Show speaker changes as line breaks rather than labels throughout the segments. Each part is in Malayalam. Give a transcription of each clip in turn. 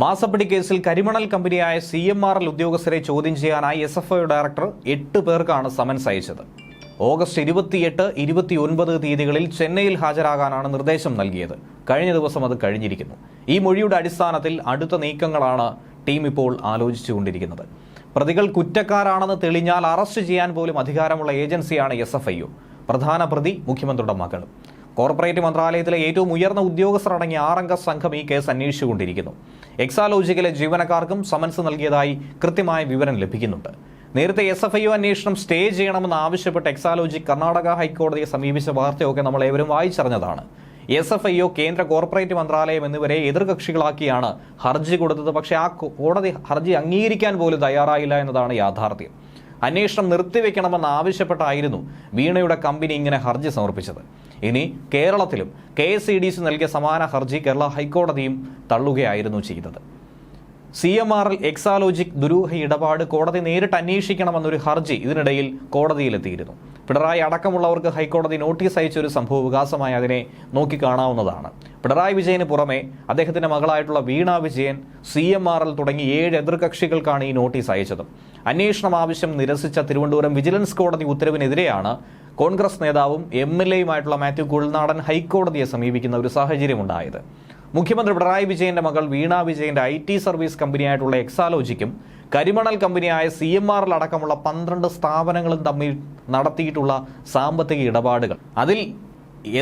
മാസപ്പടി കേസിൽ കരിമണൽ കമ്പനിയായ സി എം ആർ എൽ ഉദ്യോഗസ്ഥരെ ചോദ്യം ചെയ്യാനായി എസ് എഫ് ഐ ഡയറക്ടർ എട്ട് പേർക്കാണ് സമൻസ് അയച്ചത്. ഓഗസ്റ്റ് ഇരുപത്തിയെട്ട് ഇരുപത്തിയൊൻപത് തീയതികളിൽ ചെന്നൈയിൽ ഹാജരാകാനാണ് നിർദ്ദേശം നൽകിയത്. കഴിഞ്ഞ ദിവസം അത് കഴിഞ്ഞിരിക്കുന്നു. ഈ മൊഴിയുടെ അടിസ്ഥാനത്തിൽ അടുത്ത നീക്കങ്ങളാണ് ടീം ഇപ്പോൾ ആലോചിച്ചുകൊണ്ടിരിക്കുന്നത്. പ്രതികൾ കുറ്റക്കാരാണെന്ന് തെളിഞ്ഞാൽ അറസ്റ്റ് ചെയ്യാൻ പോലും അധികാരമുള്ള ഏജൻസിയാണ് എസ് പ്രധാന പ്രതി മുഖ്യമന്ത്രിയുടെ മകളും. കോർപ്പറേറ്റ് മന്ത്രാലയത്തിലെ ഏറ്റവും ഉയർന്ന ഉദ്യോഗസ്ഥർ അടങ്ങിയ ആറംഗ സംഘം ഈ കേസ് അന്വേഷിച്ചുകൊണ്ടിരിക്കുന്നു. എക്സാലോജിക്കിലെ ജീവനക്കാർക്കും സമൻസ് നൽകിയതായി കൃത്യമായ വിവരം ലഭിക്കുന്നുണ്ട്. നേരത്തെ എസ് എഫ് ഐ അന്വേഷണം സ്റ്റേ ചെയ്യണമെന്ന് ആവശ്യപ്പെട്ട് എക്സാലോജി കർണാടക ഹൈക്കോടതിയെ സമീപിച്ച വാർത്തയൊക്കെ നമ്മൾ ഏവരും വായിച്ചറിഞ്ഞതാണ്. എസ് എഫ് ഐ കേന്ദ്ര കോർപ്പറേറ്റ് മന്ത്രാലയം എന്നിവരെ എതിർകക്ഷികളാക്കിയാണ് ഹർജി കൊടുത്തത്. പക്ഷേ ആ കോടതി ഹർജി അംഗീകരിക്കാൻ പോലും തയ്യാറായില്ല എന്നതാണ് യാഥാർത്ഥ്യം. അന്വേഷണം നിർത്തിവെക്കണമെന്ന് ആവശ്യപ്പെട്ടായിരുന്നു വീണയുടെ കമ്പനി ഇങ്ങനെ ഹർജി സമർപ്പിച്ചത്. ഇനി കേരളത്തിലും K S E D C നൽകിയ സമാന ഹർജി കേരള ഹൈക്കോടതിയും തള്ളുകയായിരുന്നു ചെയ്തത്. C M R L Exalogic ദുരൂഹ ഇടപാട് കോടതി നേരിട്ട് അന്വേഷിക്കണമെന്നൊരു ഹർജി ഇതിനിടയിൽ കോടതിയിലെത്തിയിരുന്നു. പിണറായി അടക്കമുള്ളവർക്ക് ഹൈക്കോടതി നോട്ടീസ് അയച്ച ഒരു സംഭവ വികാസമായി അതിനെ നോക്കിക്കാണാവുന്നതാണ്. പിണറായി വിജയന് പുറമെ അദ്ദേഹത്തിന്റെ മകളായിട്ടുള്ള Veena Vijayan C M R L തുടങ്ങി ഏഴ് എതിർകക്ഷികൾക്കാണ് ഈ നോട്ടീസ് അയച്ചത്. അന്വേഷണം ആവശ്യം നിരസിച്ച തിരുവനന്തപുരം വിജിലൻസ് കോടതി ഉത്തരവിനെതിരെയാണ് കോൺഗ്രസ് നേതാവും എം എൽ എയുമായിട്ടുള്ള മാത്യു കുഴൽനാടൻ ഹൈക്കോടതിയെ സമീപിക്കുന്ന ഒരു സാഹചര്യമുണ്ടായത്. മുഖ്യമന്ത്രി പിണറായി വിജയന്റെ മകൾ വീണ വിജയന്റെ ഐ ടി സർവീസ് കമ്പനിയായിട്ടുള്ള എക്സാലോജിക്കും കരിമണൽ കമ്പനിയായ സി എം ആറിൽ അടക്കമുള്ള പന്ത്രണ്ട് സ്ഥാപനങ്ങളും തമ്മിൽ നടത്തിയിട്ടുള്ള സാമ്പത്തിക ഇടപാടുകൾ. അതിൽ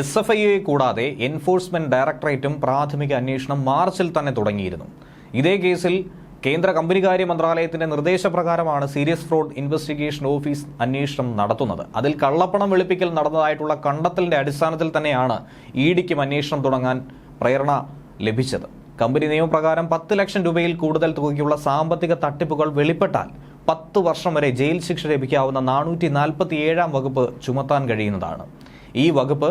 എസ് എഫ് ഐയെ കൂടാതെ എൻഫോഴ്സ്മെന്റ് ഡയറക്ടറേറ്റും പ്രാഥമിക അന്വേഷണം മാർച്ചിൽ തന്നെ തുടങ്ങിയിരുന്നു. ഇതേ കേസിൽ കേന്ദ്ര കമ്പനികാര്യ മന്ത്രാലയത്തിന്റെ നിർദ്ദേശപ്രകാരമാണ് സീരിയസ് ഫ്രോഡ് ഇൻവെസ്റ്റിഗേഷൻ ഓഫീസ് അന്വേഷണം നടത്തുന്നത്. അതിൽ കള്ളപ്പണം വെളുപ്പിക്കൽ നടന്നതായിട്ടുള്ള കണ്ടെത്തലിന്റെ അടിസ്ഥാനത്തിൽ തന്നെയാണ് ഇ ഡിക്കും അന്വേഷണം തുടങ്ങാൻ പ്രേരണ ലഭിച്ചത്. കമ്പനി നിയമപ്രകാരം പത്ത് ലക്ഷം രൂപയിൽ കൂടുതൽ തുകയ്ക്കുള്ള സാമ്പത്തിക തട്ടിപ്പുകൾ വെളിപ്പെട്ടാൽ പത്ത് വർഷം വരെ ജയിൽ ശിക്ഷ ലഭിക്കാവുന്ന നാനൂറ്റി നാൽപ്പത്തി ഏഴാം വകുപ്പ് ചുമത്താൻ കഴിയുന്നതാണ്. ഈ വകുപ്പ്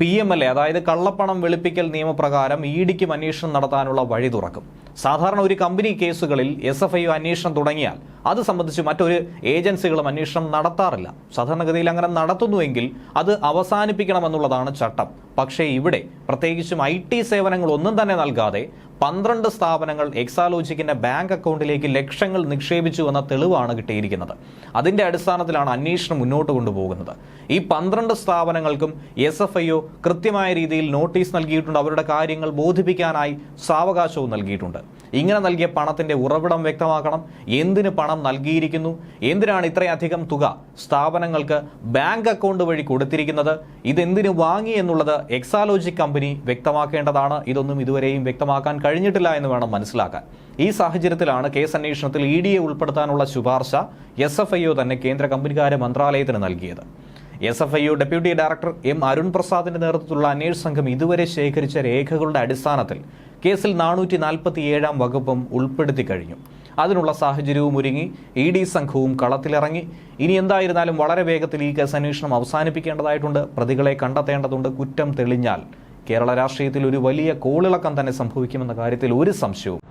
പി എം എൽ എ അതായത് കള്ളപ്പണം വെളുപ്പിക്കൽ നിയമപ്രകാരം ഇ ഡിക്കും അന്വേഷണം നടത്താനുള്ള വഴി തുറക്കും. സാധാരണ ഒരു കമ്പനി കേസുകളിൽ എസ് എഫ് ഐ അന്വേഷണം തുടങ്ങിയാൽ അത് സംബന്ധിച്ച് മറ്റൊരു ഏജൻസികളും അന്വേഷണം നടത്താറില്ല. സാധാരണഗതിയിൽ അങ്ങനെ നടത്തുന്നുവെങ്കിൽ അത് അവസാനിപ്പിക്കണമെന്നുള്ളതാണ് ചട്ടം. പക്ഷേ ഇവിടെ പ്രത്യേകിച്ചും ഐ ടി സേവനങ്ങൾ ഒന്നും തന്നെ നൽകാതെ പന്ത്രണ്ട് സ്ഥാപനങ്ങൾ എക്സാലോജിക്കിന്റെ ബാങ്ക് അക്കൗണ്ടിലേക്ക് ലക്ഷങ്ങൾ നിക്ഷേപിച്ചു എന്ന തെളിവാണ് കിട്ടിയിരിക്കുന്നത്. അതിന്റെ അടിസ്ഥാനത്തിലാണ് അന്വേഷണം മുന്നോട്ട് കൊണ്ടുപോകുന്നത്. ഈ പന്ത്രണ്ട് സ്ഥാപനങ്ങൾക്കും എസ് എഫ് ഐ കൃത്യമായ രീതിയിൽ നോട്ടീസ് നൽകിയിട്ടുണ്ട്. അവരുടെ കാര്യങ്ങൾ ബോധിപ്പിക്കാനായി സാവകാശവും നൽകിയിട്ടുണ്ട്. ഇങ്ങനെ നൽകിയ പണത്തിന്റെ ഉറവിടം വ്യക്തമാക്കണം. എന്തിന് പണം നൽകിയിരിക്കുന്നു. എന്തിനാണ് ഇത്രയധികം തുക സ്ഥാപനങ്ങൾക്ക് ബാങ്ക് അക്കൗണ്ട് വഴി കൊടുത്തിരിക്കുന്നത്? ഇതെന്തിനു വാങ്ങി എന്നുള്ളത് എക്സാലോജി കമ്പനി വ്യക്തമാക്കേണ്ടതാണ്. ഇതൊന്നും ഇതുവരെയും വ്യക്തമാക്കാൻ കഴിഞ്ഞിട്ടില്ല എന്ന് വേണം മനസ്സിലാക്കാൻ. ഈ സാഹചര്യത്തിലാണ് കേസ് അന്വേഷണത്തിൽ ഇ ഡിയെ ഉൾപ്പെടുത്താനുള്ള ശുപാർശ എസ് എഫ് ഐ ഒ തന്നെ കേന്ദ്ര കമ്പനികാര്യ മന്ത്രാലയത്തിന് നൽകിയത്. S F I deputy director M Arun പ്രസാദിന്റെ നേതൃത്വത്തിലുള്ള അന്വേഷണ സംഘം ഇതുവരെ ശേഖരിച്ച രേഖകളുടെ അടിസ്ഥാനത്തിൽ കേസിൽ നാനൂറ്റി നാൽപ്പത്തി ഏഴാം വകുപ്പും ഉൾപ്പെടുത്തി കഴിഞ്ഞു. അതിനുള്ള സാഹചര്യവും ഒരുങ്ങി ഇ ഡി സംഘവും കളത്തിലിറങ്ങി. ഇനി എന്തായിരുന്നാലും വളരെ വേഗത്തിൽ ഈ കേസ് അന്വേഷണം അവസാനിപ്പിക്കേണ്ടതായിട്ടുണ്ട്. പ്രതികളെ കണ്ടെത്തേണ്ടതുണ്ട്. കുറ്റം തെളിഞ്ഞാൽ കേരള രാഷ്ട്രീയത്തിൽ ഒരു വലിയ കോളിളക്കം തന്നെ സംഭവിക്കുമെന്ന കാര്യത്തിൽ ഒരു സംശയവും